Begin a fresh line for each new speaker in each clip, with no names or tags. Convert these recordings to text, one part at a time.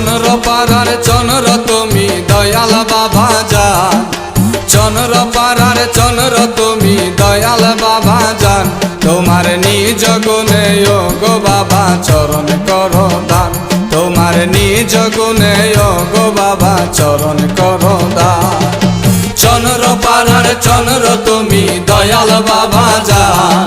চন্দ্র পাড়ার, চন্দ্র তুমি দয়াল বাবা যান চন্দ্র পাড়ার, চন্দ্র তুমি দয়াল বাবা যান তোমার নিজ গুণে ও গো বাবা চরণ করো দান। তোমার নিজ গুণে ও গো বাবা চরণ করো দান। চন্দ্র পাড়ার, চন্দ্র তুমি দয়াল বাবা যান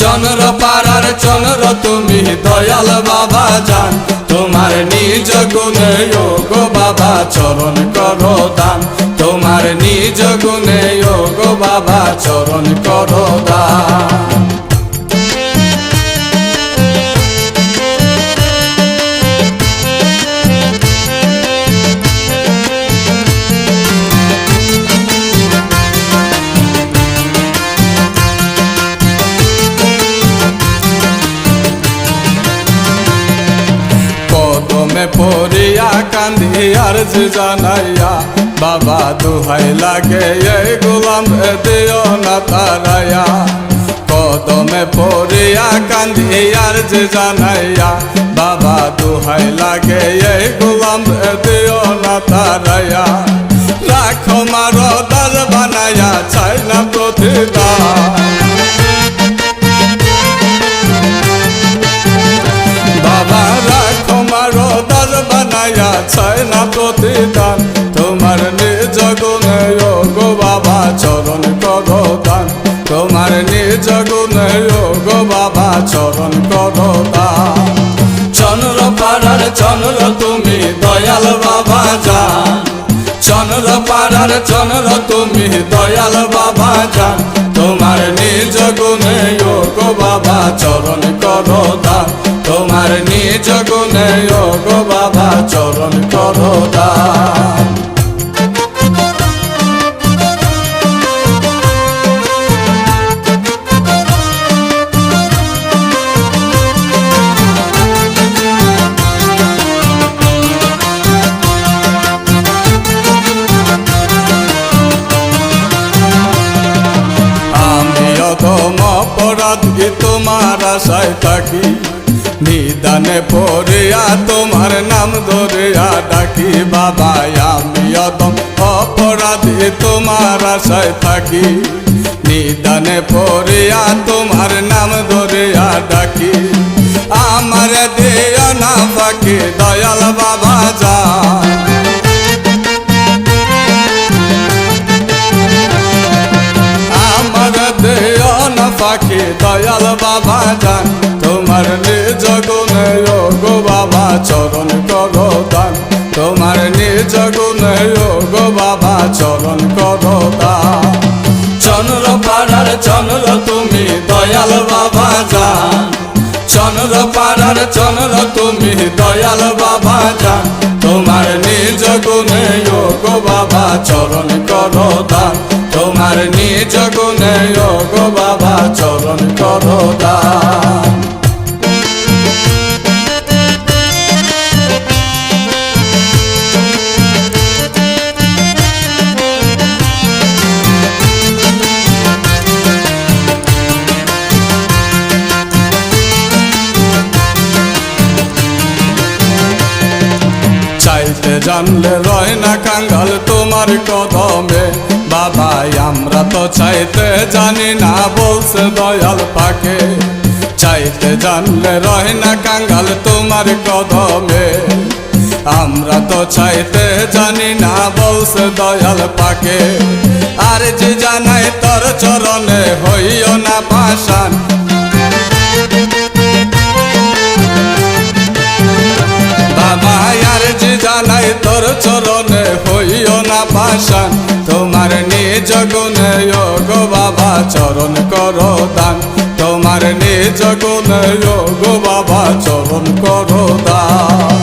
চন্দ্র পাড়ার চন্দ্র, তুমি দয়াল বাবা যান তোমার নিজ গুণে যোগ বাবা চরণ করো দান। তোমার নিজ গুণে যোগ বাবা চরণ করো দান। কদমে পড়িয়া কান্দি, আর যে জানাইয়া, বাবা, দুহাই লাগে, এই গোলাম দিও না তারায়া কদমে পড়িয়া কান্দি, আর যে জানাইয়া, বাবা, দুহাই লাগে, এই গোলাম দিও না তারায়া রাখো মারো দার বানায়া দয়াল বাবা যান চন্দ্র পাড়ার চন্দ্র, তুমি দয়াল বাবা যান তোমার নিজ গুণে গো বাবা, চরণ করো দান। তোমার নিজ গুণে গো বাবা, চরণ করো দান। অপরাধী তোমার আশায় থাকি। নিদানে পড়িয়া তোমার নাম ধরিয়া ডাকি, বাবা, আমি অধম অপরাধী তোমার আশায় থাকি। নিদানে পড়িয়া তোমার নাম ধরিয়া ডাকি, আমার দিও না ফাঁকি দয়াল বাবা যায় দয়াল বাবা যান তোমার নিজ গুণে গো বাবা চরণ করো দান তোমার নিজ গুণে গো বাবা চরণ করো দান চন্দ্র পাড়ার চন্দ্র, তুমি দয়াল বাবা যান চন্দ্র পাড়ার চন্দ্র, তুমি দয়াল বাবা যান তোমার নিজ গুণে গো বাবা চরণ করো দান তোমার নিজ গুণে গো বাবা চরণ করো জানলে রয় না কাঙ্গাল তোমার কদমে বাবা আমরা তো চাইতে জানি না, বলছে দয়াল পাকে। চাইতে জানলে রয় না কাঙ্গাল তোমার কদমে। আমরা তো চাইতে জানি না, বলছে দয়াল পাকে। আর যে জানাই তোর চরণে হইও না পাশান বাবা আর যে জানাই তোর চরণে হইও না পাশান তোমার নিজ গুণে ও গো বাবা, চরণ করো দান। তোমার নিজ গুণে ও গো বাবা, চরণ করো দান।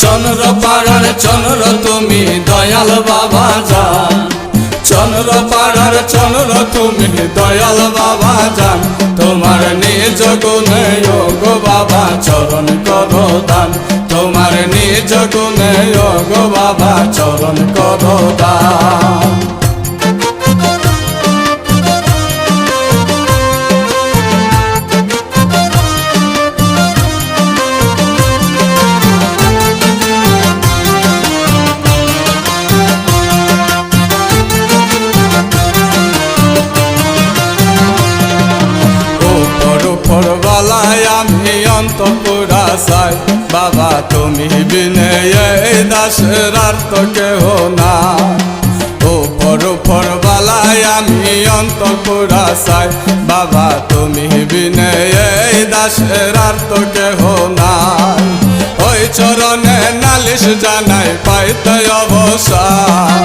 চন্দ্র পাড়ার, চন্দ্র তুমি দয়াল বাবা যান চন্দ্র পাড়ার, চন্দ্র তুমি দয়াল বাবা যান তোমার নিজ গুণে ও গো বাবা, চরণ করো দান। তোমার নিজ গুণে ও গো বাবা, চরণ করো দান। অন্তপুরা বাবা তুমি বিনে এই তো কেহ না উপর উপর বালায় আমি অন্তপুরা চাই বাবা তুমি বিনে এই তো কেহ নাই। ওই চরণে নালিশ জানাই পাইতে অবসর।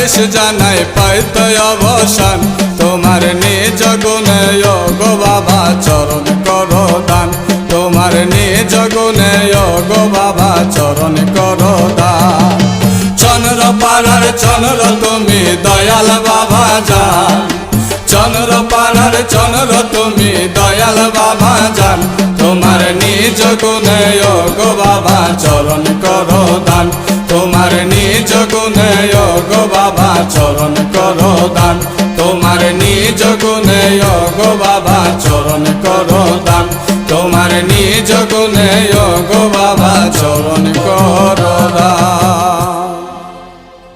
নালিশ জানাই পাইতে অবসান। তোমার নিজ গুণে গো বাবা, চরণ করো দান। তোমার নিজ গুণে গো বাবা, চরণ করো দান। চন্দ্র পাড়ার চন্দ্র, তুমি দয়াল বাবা যান চন্দ্র পাড়ার চন্দ্র, তুমি দয়াল বাবা যান নিজ গুণে গো বাবা, চরণ করো দান। তোমার নিজ গুণে গো বাবা, চরণ করো দান। তোমার নিজ গুণে গো বাবা, চরণ করো দান। তোমার নিজ গুণে গো বাবা, চরণ করো